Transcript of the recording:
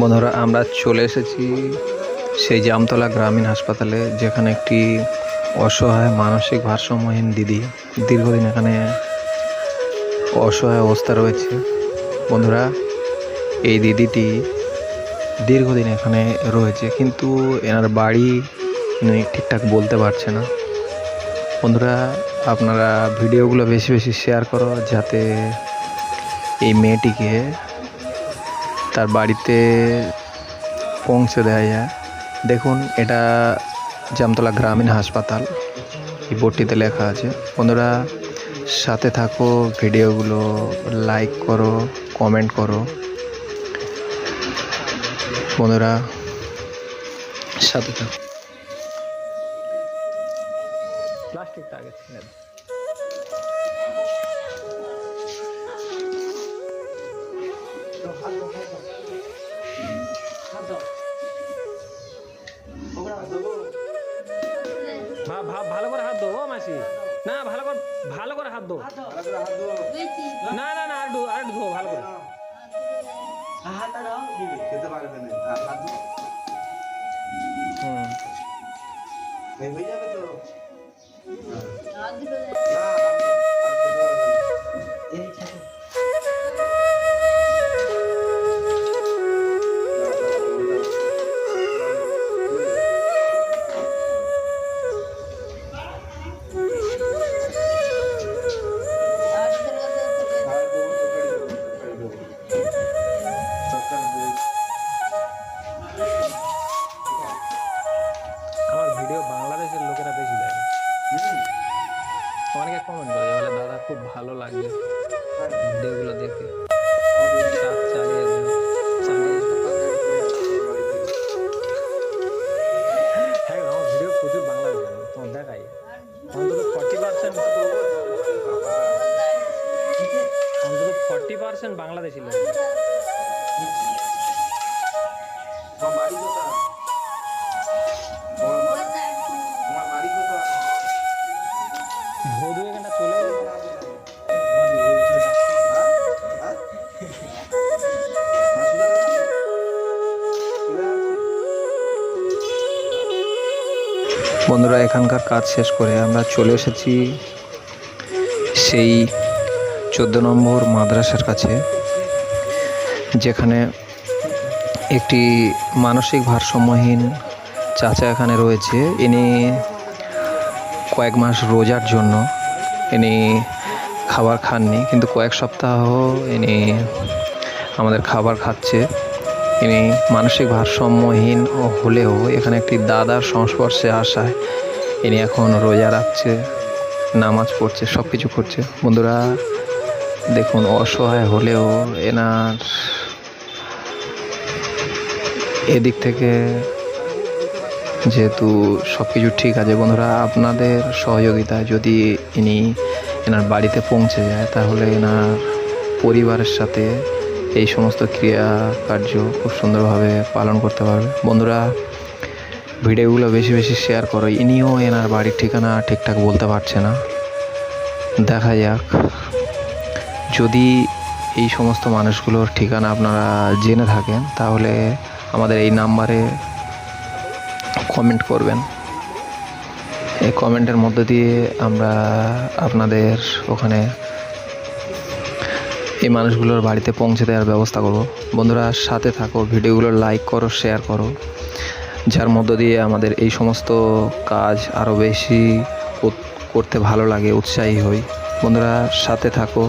বন্ধুরা, আমরা চলে এসেছি সেই জামতলা গ্রামীণ হাসপাতালে, যেখানে একটি অসহায় মানসিক ভারসাম্যহীন দিদি দীর্ঘদিন এখানে অসহায় অবস্থা রয়েছে। বন্ধুরা, এই দিদিটি দীর্ঘদিন এখানে রয়েছে, কিন্তু এনার বাড়ি উনি ঠিকঠাক বলতে পারছে না। বন্ধুরা, আপনারা ভিডিওগুলো বেশি বেশি শেয়ার করো, যাতে এই মেয়েটিকে তার বাড়িতে পৌঁছে দেওয়া যায় দেখুন, এটা জামতলা গ্রামীণ হাসপাতাল। এই বোর্ডটিতে লেখা আছে। বন্ধুরা, সাথে থাকো, ভিডিওগুলো লাইক করো, কমেন্ট করো। বন্ধুরা, সাথে থাকো। প্লাস্টিকটা আগে। ভালো করে হাত দো ও মাসি। না ভালো করে ভালো করে হাত দো না না না আরেকটু আরেকটু ধো ভালো করে। খেতে আর হুম। পার্সেন্ট বাংলাদেশি। বন্ধুরা এখানকার কাজ শেষ করে আমরা চলে এসেছি সেই চোদ্দ নম্বর মাদ্রাসার কাছে, যেখানে একটি মানসিক ভারসাম্যহীন চাচা এখানে রয়েছে। ইনি কয়েক মাস রোজার জন্য ইনি খাবার খাননি, কিন্তু কয়েক সপ্তাহ ইনি আমাদের খাবার খাচ্ছে। ইনি মানসিক ভারসাম্যহীন হলেও এখানে একটি দাদার সংস্পর্শে আসায় ইনি এখন রোজা রাখছে, নামাজ পড়ছে সব কিছু করছে। বন্ধুরা দেখুন, অসহায় হলেও এনার এদিক থেকে যেহেতু সব কিছু ঠিক আছে, বন্ধুরা, আপনাদের সহযোগিতা যদি ইনি এনার বাড়িতে পৌঁছে যায়, তাহলে এনার পরিবারের সাথে এই সমস্ত ক্রিয়া কার্য খুব সুন্দরভাবে পালন করতে পারবে। বন্ধুরা, ভিডিওগুলো বেশি বেশি শেয়ার করো। ইনিও এনার বাড়ির ঠিকানা ঠিকঠাক বলতে পারছে না। দেখা যাক। যদি এই সমস্ত মানুষগুলোর ঠিকানা আপনারা জেনে থাকেন, তাহলে আমাদের এই নাম্বারে কমেন্ট করবেন। এই কমেন্টের মধ্য দিয়ে আমরা আপনাদের ওখানে এই মানুষগুলোর বাড়িতে পৌঁছে দেওয়ার ব্যবস্থা করব। বন্ধুরা, সাথে থাকো, ভিডিওগুলো লাইক করো শেয়ার করো। যার মধ্য দিয়ে আমাদের এই সমস্ত কাজ আরও বেশি করতে ভালো লাগে, উৎসাহী হই। বন্ধুরা, সাথে থাকো।